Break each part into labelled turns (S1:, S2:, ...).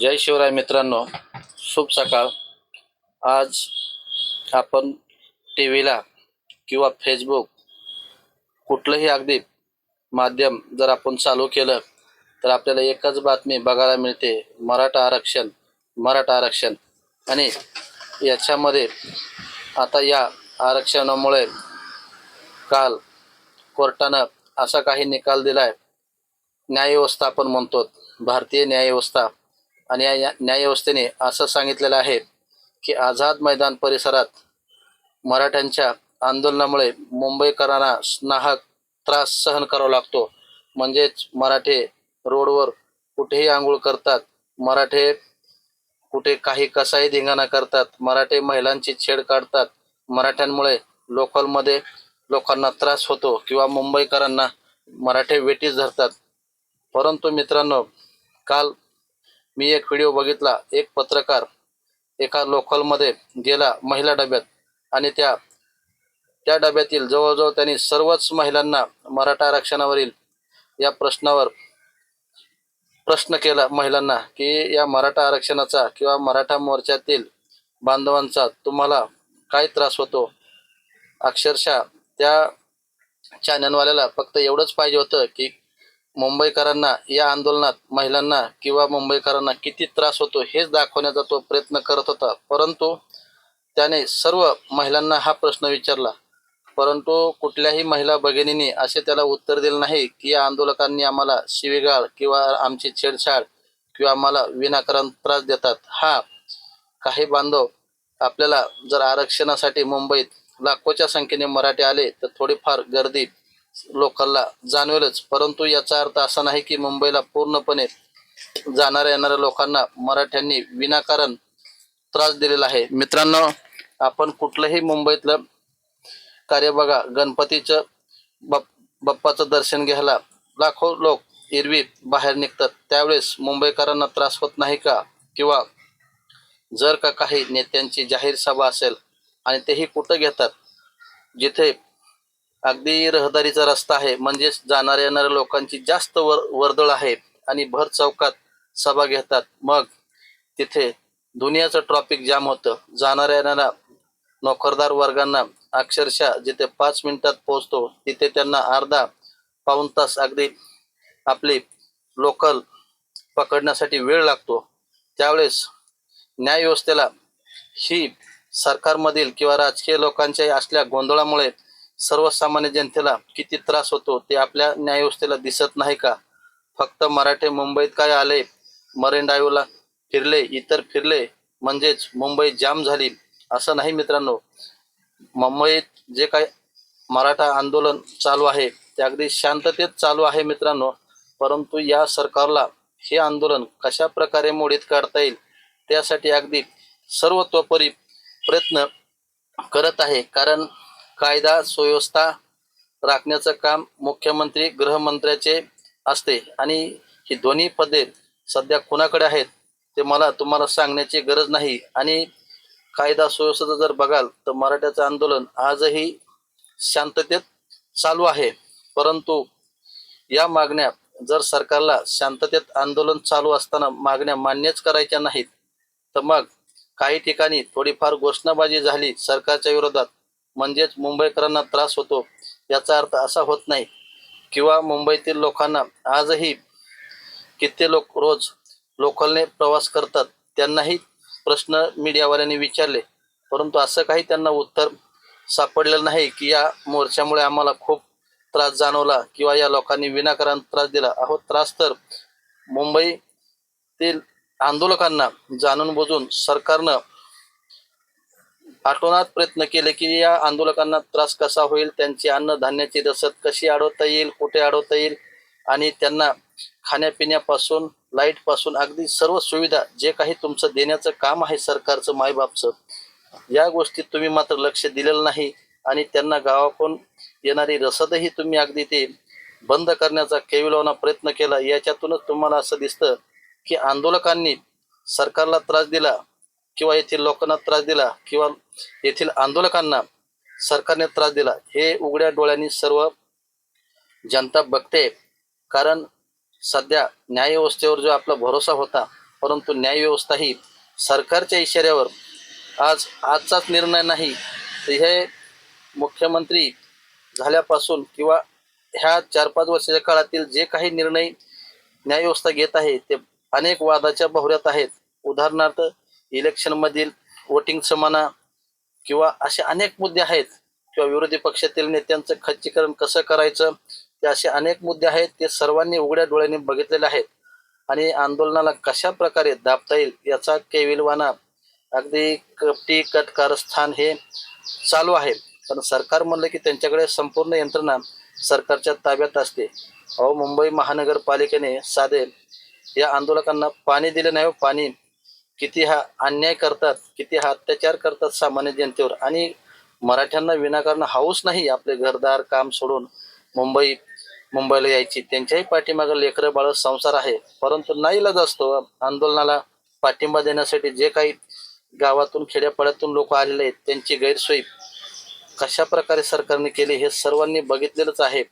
S1: जय शिवराय मित्रांनो शुभ सकाळ. आज आपण टी व्हीला किंवा फेसबुक कुठलंही अगदी माध्यम जर आपण चालू केलं तर आपल्याला एकच बातमी बघायला मिळते मराठा आरक्षण मराठा आरक्षण. आणि याच्यामध्ये आता या आरक्षणामुळे काल कोर्टानं असा काही निकाल दिला आहे न्यायव्यवस्था आपण म्हणतो भारतीय न्यायव्यवस्था. आणि या न्यायव्यवस्थेने असं सांगितलेलं आहे की आझाद मैदान परिसरात मराठ्यांच्या आंदोलनामुळे मुंबईकरांना नाहक त्रास सहन करावा लागतो. म्हणजेच मराठे रोडवर कुठेही आंघोळ करतात मराठे कुठे काही कसाही धिंगाणा करतात मराठे महिलांची छेड काढतात मराठ्यांमुळे लोकलमध्ये लोकांना त्रास होतो किंवा मुंबईकरांना मराठे वेटीस धरतात. परंतु मित्रांनो काल मी एक व्हिडिओ बघितला. एक पत्रकार एका लोकलमध्ये गेला महिला डब्यात आणि त्या त्या डब्यातील जवळजवळ त्यांनी सर्वच महिलांना मराठा आरक्षणावरील या प्रश्नावर प्रश्न केला महिलांना की या मराठा आरक्षणाचा किंवा मराठा मोर्चातील बांधवांचा तुम्हाला काय त्रास होतो? अक्षरशः त्या चॅनलवाल्याला फक्त एवढंच पाहिजे होतं की मुंबईकरांना या आंदोलनात महिलांना किंवा मुंबईकरांना किती त्रास होतो हेच दाखवण्याचा तो प्रयत्न करत होता. परंतु त्याने सर्व महिलांना हा प्रश्न विचारला. परंतु कुठल्याही महिला भगिनींनी असे त्याला उत्तर दिले नाही की या आंदोलकांनी आम्हाला शिवीगाळ किंवा आमची छेडछाड किंवा आम्हाला विनाकारण त्रास देतात. हा काही बांधव आपल्याला जर आरक्षणासाठी मुंबईत लाखोच्या संख्येने मराठी आले तर थोडीफार गर्दी लोकांना जाणवेलच. परंतु याचा अर्थ असा नाही की मुंबईला पूर्णपणे जाणाऱ्या येणाऱ्या लोकांना मराठ्यांनी विनाकारण त्रास दिलेला आहे. मित्रांनो आपण कुठलंही मुंबईतलं कार्य बघा गणपतीचं बाप बाप्पाचं दर्शन घ्यायला लाखो लोक एरवी बाहेर निघतात. त्यावेळेस मुंबईकरांना त्रास होत नाही का? किंवा जर का काही नेत्यांची जाहीर सभा असेल आणि तेही कुठं घेतात? जिथे अगदी रहदारीचा रस्ता आहे. म्हणजेच जाणाऱ्या येणाऱ्या लोकांची जास्त वर वर्दळ आहे आणि भर चौकात सभा घेतात. मग तिथे दुनियाचं ट्रॉफिक जाम होतं. जाणाऱ्या येणाऱ्या नोकरदार वर्गांना अक्षरशः जिथे पाच मिनिटात पोहोचतो तिथे त्यांना अर्धा पाऊण तास अगदी आपली लोकल पकडण्यासाठी वेळ लागतो. त्यावेळेस न्यायव्यवस्थेला ही सरकारमधील किंवा राजकीय लोकांच्या असल्या गोंधळामुळे सर्वसामान्य जनतेला किती त्रास होतो ते आपल्या न्यायव्यवस्थेला दिसत नाही का? फक्त मराठे मुंबईत काय आले मरेन ड्राईव्हला फिरले इतर फिरले म्हणजेच मुंबई जाम झाली असं नाही मित्रांनो. मुंबईत जे काय मराठा आंदोलन चालू आहे ते अगदी शांततेत चालू आहे मित्रांनो. परंतु या सरकारला हे आंदोलन कशा प्रकारे मोडीत काढता येईल त्यासाठी अगदी सर्वतोपरी प्रयत्न करत आहे. कारण कायदा सुव्यवस्था राखण्याचं काम मुख्यमंत्री गृहमंत्र्याचे असते. आणि ही दोन्ही पदे सध्या कुणाकडे आहेत ते मला तुम्हाला सांगण्याची गरज नाही. आणि कायदा सुव्यवस्थेचं जर बघाल तर मराठ्याचं आंदोलन आजही शांततेत चालू आहे. परंतु या मागण्या जर सरकारला शांततेत आंदोलन चालू असताना मागण्या मान्यच करायच्या नाहीत तर मग काही ठिकाणी थोडीफार घोषणाबाजी झाली सरकारच्या विरोधात. म्हणजेच मुंबईकरांना त्रास होतो याचा अर्थ असा होत नाही. किंवा मुंबईतील लोकांना आजही किती लोक रोज लोकलने प्रवास करतात. त्यांनाही प्रश्न मीडियावाल्यांनी विचारले. परंतु असं काही त्यांना उत्तर सापडलेलं नाही की या मोर्चामुळे आम्हाला खूप त्रास जाणवला किंवा या लोकांनी विनाकारण त्रास दिला. अहो त्रास तर मुंबईतील आंदोलकांना जाणून बुजून सरकारनं आठवणात प्रयत्न केले की या आंदोलकांना त्रास कसा होईल त्यांची अन्नधान्याची रसद कशी अडवता येईल कुठे अडवता येईल आणि त्यांना खाण्यापिण्यापासून लाईटपासून अगदी सर्व सुविधा जे काही तुमचं देण्याचं काम आहे सरकारचं मायबापचं या गोष्टीत तुम्ही मात्र लक्ष दिलेलं नाही आणि त्यांना गावाकडून येणारी रसदही तुम्ही अगदी ते बंद करण्याचा केविलावना प्रयत्न केला. याच्यातूनच तुम्हाला असं दिसतं की आंदोलकांनी सरकारला त्रास दिला. किंवा येथील लोकांना त्रास दिला किंवा येथील आंदोलकांना सरकारने त्रास दिला हे उघड्या डोळ्यांनी सर्व जनता बघते. कारण सध्या न्यायव्यवस्थेवर जो आपला भरोसा होता परंतु न्यायव्यवस्था ही सरकारच्या इशाऱ्यावर आज आजचाच निर्णय नाही. तर हे मुख्यमंत्री झाल्यापासून किंवा ह्या चार पाच वर्षाच्या काळातील जे काही निर्णय न्यायव्यवस्था घेत आहे ते अनेक वादाच्या भोवऱ्यात आहेत. उदाहरणार्थ इलेक्शनमधील वोटिंगचं म्हणा किंवा असे अनेक मुद्दे आहेत किंवा विरोधी पक्षातील नेत्यांचं खच्चीकरण कसं करायचं ते असे अनेक मुद्दे आहेत ते सर्वांनी उघड्या डोळ्यांनी बघितलेले आहेत. आणि आंदोलनाला कशा प्रकारे दाबता येईल याचा केविलवाना अगदी कपटी कट कारस्थान हे चालू आहे. पण सरकार म्हणलं की त्यांच्याकडे संपूर्ण यंत्रणा सरकारच्या ताब्यात असते. अहो मुंबई महानगरपालिकेने साधे या आंदोलकांना पाणी दिले नाही पाणी किती हा अन्याय करतात किती हा अत्याचार करतात सामान्य जनतेवर. आणि मराठ्यांना विनाकारण हाऊस नाही आपले घरदार काम सोडून मुंबई मुंबईला यायची. त्यांच्याही पाठीमागं लेकरं बाळ संसार आहे. परंतु नाईलाज असतो. आंदोलनाला पाठिंबा देण्यासाठी जे काही गावातून खेड्यापाड्यातून लोक आलेले आहेत त्यांची गैरसोय कशा प्रकारे सरकारने केली हे सर्वांनी बघितलेलंच आहे.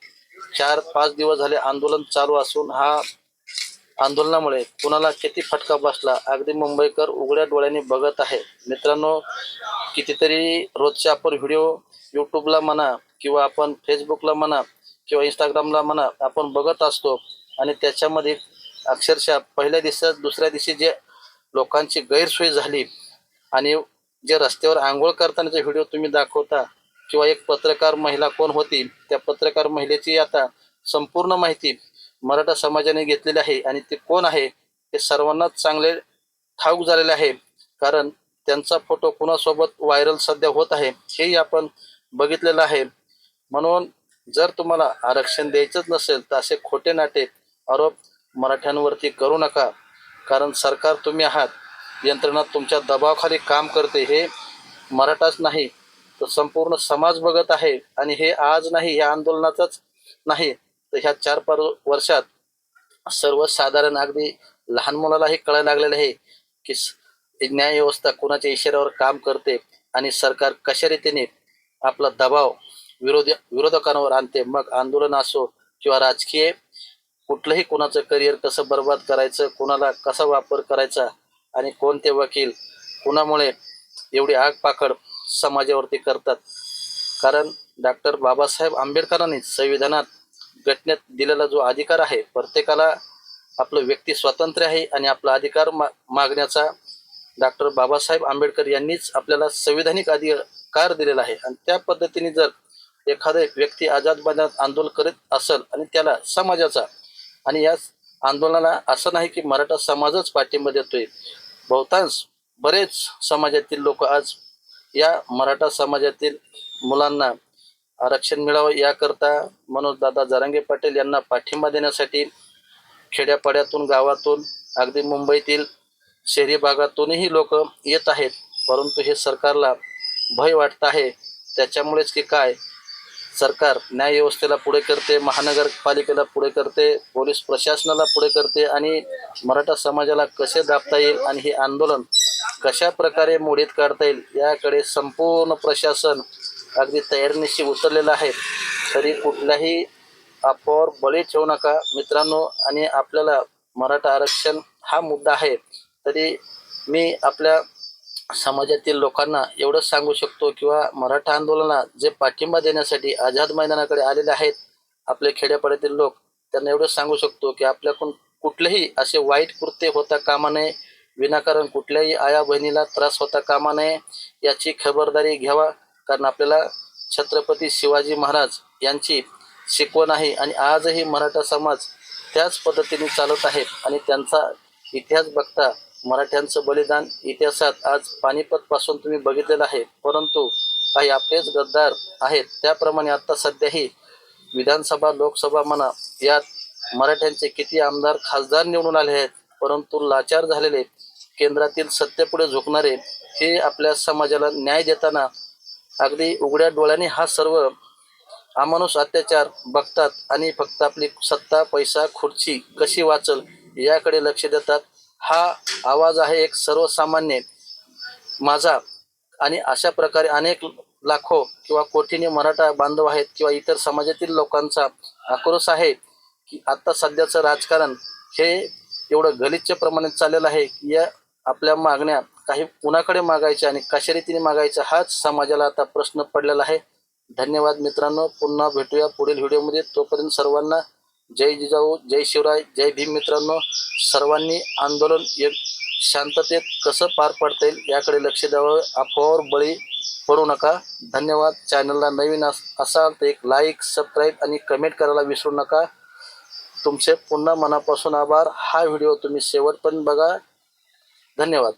S1: चार पाच दिवस झाले आंदोलन चालू असून हा आंदोलनामुळे कुणाला किती फटका बसला अगदी मुंबईकर उघड्या डोळ्यांनी बघत आहे. मित्रांनो कितीतरी रोजचे आपण व्हिडिओ यूट्यूबला म्हणा किंवा आपण फेसबुकला म्हणा किंवा इंस्टाग्रामला म्हणा आपण बघत असतो. आणि त्याच्यामध्ये अक्षरशः पहिल्या दिवसात दुसऱ्या दिवशी जे लोकांची गैरसोय झाली आणि जे रस्त्यावर आंघोळ करतानाचे व्हिडिओ तुम्ही दाखवता किंवा एक पत्रकार महिला कोण होती त्या पत्रकार महिलेची आता संपूर्ण माहिती मराठा समाजाने घेतलेले आहे आणि ते कोण आहे हे सर्वांनाच चांगले ठाऊक झालेले आहे. कारण त्यांचा फोटो कुणासोबत व्हायरल सध्या होत आहे हेही आपण बघितलेलं आहे. म्हणून जर तुम्हाला आरक्षण द्यायचंच नसेल तर असे खोटे नाटे आरोप मराठ्यांवरती करू नका. कारण सरकार तुम्ही आहात यंत्रणा तुमच्या दबावाखाली काम करते. हे मराठाच नाही तर संपूर्ण समाज बघत आहे. आणि हे आज नाही या आंदोलनाचाच नाही. तर ह्या चार पाच वर्षात सर्वसाधारण अगदी लहान मुलालाही कळायला लागलेलं आहे की स- न्याय व्यवस्था कोणाच्या इशाऱ्यावर काम करते आणि सरकार कशा रीतीने आपला दबाव विरोधी विरोधकांवर आणते. मग आंदोलन असो किंवा राजकीय कुठलंही कोणाचं करिअर कसं बर्बाद करायचं कोणाला कसा वापर करायचा आणि कोणते वकील कुणामुळे एवढी आगपाखड समाजावरती करतात. कारण डॉक्टर बाबासाहेब आंबेडकरांनी संविधानात घटनेत दिलेला जो अधिकार आहे प्रत्येकाला आपलं व्यक्ती स्वातंत्र्य आहे आणि आपला अधिकार मा मागण्याचा डॉक्टर बाबासाहेब आंबेडकर यांनीच आपल्याला संविधानिक अधिकार दिलेला आहे. आणि त्या पद्धतीने जर एखादा व्यक्ती आझाद मैदानात आंदोलन करीत असेल आणि त्याला समाजाचा आणि या आंदोलनाला असं नाही की मराठा समाजच पाठिंबा देतोय. बहुतांश बरेच समाजातील लोक आज या मराठा समाजातील मुलांना आरक्षण मिळावं याकरता मनोजदादा जरांगे पाटील यांना पाठिंबा देण्यासाठी खेड्यापाड्यातून गावातून अगदी मुंबईतील शहरी भागातूनही लोक येत आहेत. परंतु हे सरकारला भय वाटत आहे. त्याच्यामुळेच की काय? सरकार न्यायव्यवस्थेला पुढे करते महानगरपालिकेला पुढे करते पोलीस प्रशासनाला पुढे करते आणि मराठा समाजाला कसे दाबता येईल आणि हे आंदोलन कशा प्रकारे मोडीत काढता येईल याकडे संपूर्ण प्रशासन अगदी तयारीनिशी उतरलेला आहे. तरी कुठल्याही अफवावर बळी ठेवू नका. मित्रांनो आणि आपल्याला मराठा आरक्षण हा मुद्दा आहे. तरी मी आपल्या समाजातील लोकांना एवढंच सांगू शकतो किंवा मराठा आंदोलनाला जे पाठिंबा देण्यासाठी आझाद मैदानाकडे आलेले आहेत आपले खेड्यापाड्यातील लोक त्यांना एवढंच सांगू शकतो की आपल्याकडून कुठलेही असे वाईट कृत्य होता कामा नये. विनाकारण कुठल्याही आया बहिणीला त्रास होता कामा नये. याची खबरदारी घ्यावा. कारण आपल्याला छत्रपती शिवाजी महाराज यांची शिकवण आहे आणि आजही मराठा समाज त्याच पद्धतीने चालत आहे आणि त्यांचा इतिहास बघता मराठ्यांचं बलिदान इतिहासात आज पानिपतपासून तुम्ही बघितलेलं आहे. परंतु काही आपलेच गद्दार आहेत. त्याप्रमाणे आत्ता सध्याही विधानसभा लोकसभा म्हणा यात मराठ्यांचे किती आमदार खासदार निवडून आले आहेत परंतु लाचार झालेले केंद्रातील सत्तेपुढे झुकणारे हे आपल्या समाजाला न्याय देताना अगदी उघड्या डोळ्याने हा सर्व अमानुष अत्याचार बघतात आणि फक्त आपली सत्ता पैसा खुर्ची कशी वाचल याकडे लक्ष देतात. हा आवाज आहे एक सर्वसामान्य माझा. आणि अशा प्रकारे अनेक लाखो किंवा कोटीने मराठा बांधव आहेत किंवा इतर समाजातील लोकांचा आक्रोश आहे की आत्ता सध्याचं राजकारण हे एवढं गलिच्छ प्रमाणात चाललेलं आहे की या आपल्या मागण्या काही कुणाकडे मागायचे आणि कशा रीतीने मागायचं हाच समाजाला आता प्रश्न पडलेला आहे. धन्यवाद मित्रांनो. पुन्हा भेटूया पुढील व्हिडिओमध्ये. तोपर्यंत सर्वांना जय जिजाऊ जय शिवराय जय भीम मित्रांनो. सर्वांनी आंदोलन एक शांततेत कसं पार पडता येईल याकडे लक्ष द्यावं. अफवावर बळी पडू नका. धन्यवाद. चॅनलला नवीन अस असाल तर एक लाईक सबस्क्राईब आणि कमेंट करायला विसरू नका. तुमचे पुन्हा मनापासून आभार. हा व्हिडिओ तुम्ही शेवटपर्यंत बघा. धन्यवाद.